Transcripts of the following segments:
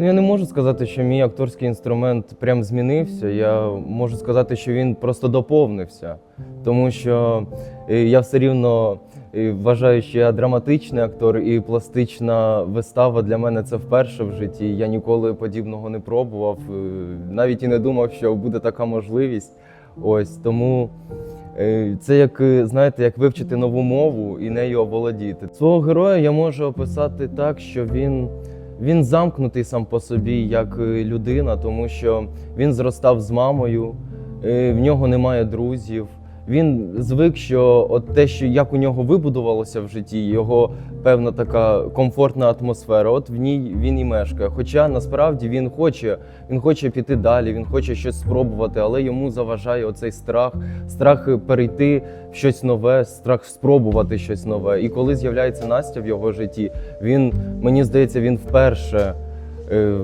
Ну, я не можу сказати, що мій акторський інструмент прям змінився. Я можу сказати, що він просто доповнився. Тому що е, я все рівно е, вважаю, що я драматичний актор, і пластична вистава для мене це вперше в житті. Я ніколи подібного не пробував, е, навіть і не думав, що буде така можливість. Ось тому. Це як знаєте, як вивчити нову мову і нею оволодіти. Свого героя я можу описати так, що він, він замкнутий сам по собі як е, людина, тому що він зростав з мамою, е, в нього немає друзів. Він звик, що от те, що як у нього вибудувалося в житті, його певна така комфортна атмосфера. От в ній він і мешкає. Хоча насправді він хоче, він хоче піти далі, він хоче щось спробувати, але йому заважає оцей страх, страх перейти в щось нове, страх спробувати щось нове. І коли з'являється Настя в його житті, він мені здається, він вперше. Е,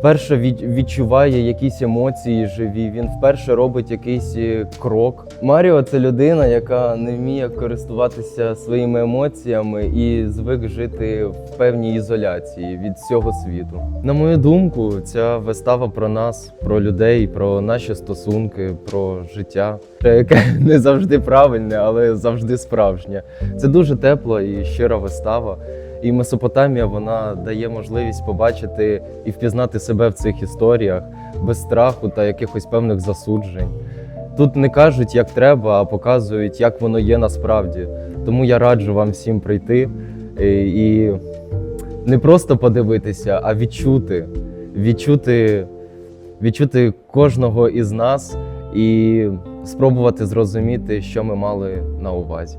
Вперше від, відчуває якісь емоції живі, він вперше робить якийсь е, крок. Маріо це людина, яка не вміє користуватися своїми емоціями і звик жити в певній ізоляції від всього світу. На мою думку, ця вистава про нас, про людей, про наші стосунки, про життя, яке не завжди правильне, але завжди справжнє. Це дуже тепла і щира вистава. І Месопотамія вона дає можливість побачити і впізнати себе в цих історіях без страху та якихось певних засуджень. Тут не кажуть, як треба, а показують, як воно є насправді. Тому я раджу вам всім прийти е, і не просто подивитися, а відчути, відчути, відчути кожного із нас і спробувати зрозуміти, що ми мали на увазі.